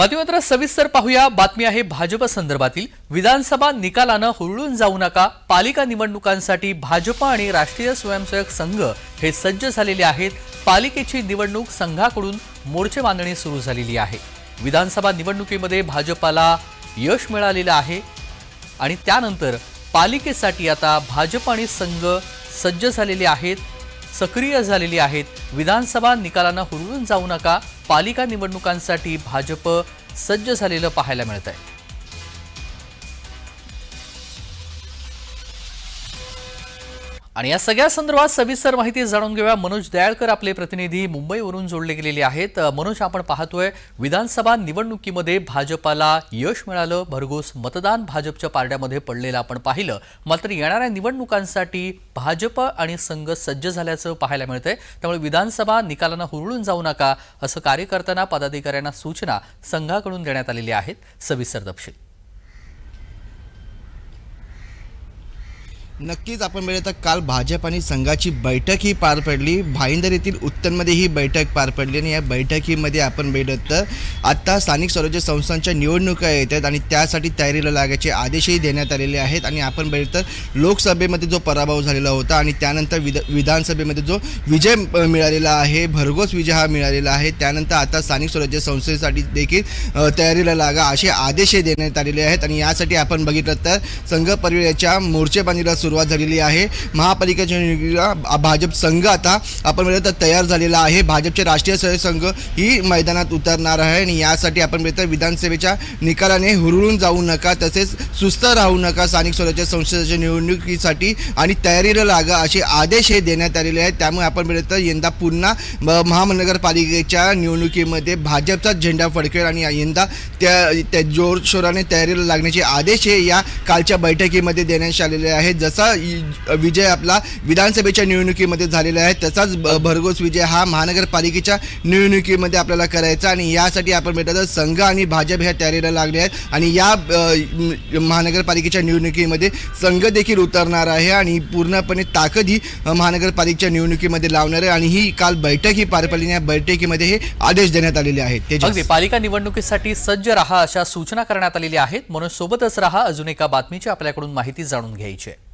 बातमीपत्र सविस्तर पाहूया बातमी आहे भाजप संदर्भातील. विधानसभा निकालानं हुरळून जाऊ नका. पालिका निवडणुकांसाठी भाजप आणि राष्ट्रीय स्वयंसेवक संघ हे सज्ज झालेले आहेत. पालिकेची निवडणूक संघाकडून मोर्चे बांधणी सुरू झालेली आहे. विधानसभा निवडणुकीमध्ये भाजपाला यश मिळालेलं आहे. आणि त्यानंतर पालिकेसाठी आता भाजप आणि संघ सज्ज झालेले आहेत. सक्रिय झालेली आहेत. विधानसभा निकालांना हुरळून जाऊ नका. पालिका निवडणुकांसाठी भाजप सज्ज झालेलं पाहायला मिळत आहे आणि या सगळ्या संदर्भात सविस्तर माहिती जाणून घेऊया. मनोज दयाळकर आपले प्रतिनिधी मुंबईवरून जोडले गेलेले आहेत. मनोज आपण पाहतोय विधानसभा निवडणुकीमध्ये भाजपाला यश मिळालं. भरघोस मतदान भाजपच्या पारड्यामध्ये पडलेलं आपण पाहिलं. मात्र येणाऱ्या निवडणुकांसाठी भाजप आणि संघ सज्ज झाल्याचं पाहायला मिळतंय. त्यामुळे विधानसभा निकालांना हुरळून जाऊ नका असं कार्यकर्त्यांना पदाधिकाऱ्यांना सूचना संघाकडून देण्यात आलेल्या आहेत. सविस्तर तपशील. नक्कीच आपण मिळत तर काल भाजप आणि संघाची बैठक ही पार पडली. भाईंदर येथील उत्तरमध्ये ही बैठक पार पडली आणि या बैठकीमध्ये आपण भेटत तर आत्ता स्थानिक स्वराज्य संस्थांच्या निवडणुका येत आहेत आणि त्यासाठी तयारीला लागायचे आदेशही देण्यात आलेले आहेत. आणि आपण भेटत तर लोकसभेमध्ये जो पराभव झालेला होता आणि त्यानंतर विध विधानसभेमध्ये जो विजय मिळालेला आहे भरघोस विजय हा मिळालेला आहे त्यानंतर आता स्थानिक स्वराज्य संस्थेसाठी देखील तयारीला लागा असे आदेशही देण्यात आलेले आहेत. आणि यासाठी आपण बघितलं तर संघ परिवाराच्या मोर्चेबांधीला सुरुवात झालेली आहे. महापालिकेच्या निवडणुकीला भाजप संघ आता आपण म्हणलं तर तयार झालेला आहे. भाजपचे राष्ट्रीय सहसंघ संघ ही मैदानात उतरणार आहे आणि यासाठी आपण म्हणलं विधानसभेच्या निकालाने हुरळून जाऊ नका. तसेच सुस्त राहू नका स्थानिक स्वराज्य संस्थेच्या निवडणुकीसाठी आणि तयारीला लागा असे आदेश हे देण्यात आलेले आहेत. त्यामुळे आपण म्हणलं यंदा पुन्हा महानगरपालिकेच्या निवडणुकीमध्ये भाजपचा झेंडा फडकेल आणि यंदा त्या त्या जोरशोराने तयारीला लागण्याचे आदेश हे या कालच्या बैठकीमध्ये देण्यात आलेले आहेत. जसा विजय आपला विधानसभेच्या निवडणुकीमध्ये झालेला आहे तसाच ब- भरघोस विजय हा महानगरपालिकेच्या निवडणुकीमध्ये आपल्याला करायचा आणि यासाठी आपण भेटत तर संघ आणि भाजप ह्या तयारीला लागले आहेत. आणि या महानगरपालिकेच्या निवडणुकीमध्ये संघ देखील उतरणार आहे आणि पूर्णपणे ताकद ही महानगरपालिकेच्या निवडणुकीमध्ये लावणार आहे. आणि ही काल बैठक ही पार पडली या बैठकीमध्ये हे आदेश देण्यात आलेले आहेत. अगदी. पालिका निवडणुकीसाठी सज्ज रहा अशा सूचना करण्यात आलेल्या आहेत. म्हणून सोबतच रहा अजून एका बातमीची आपल्याकडून माहिती जाणून घ्यायची आहे.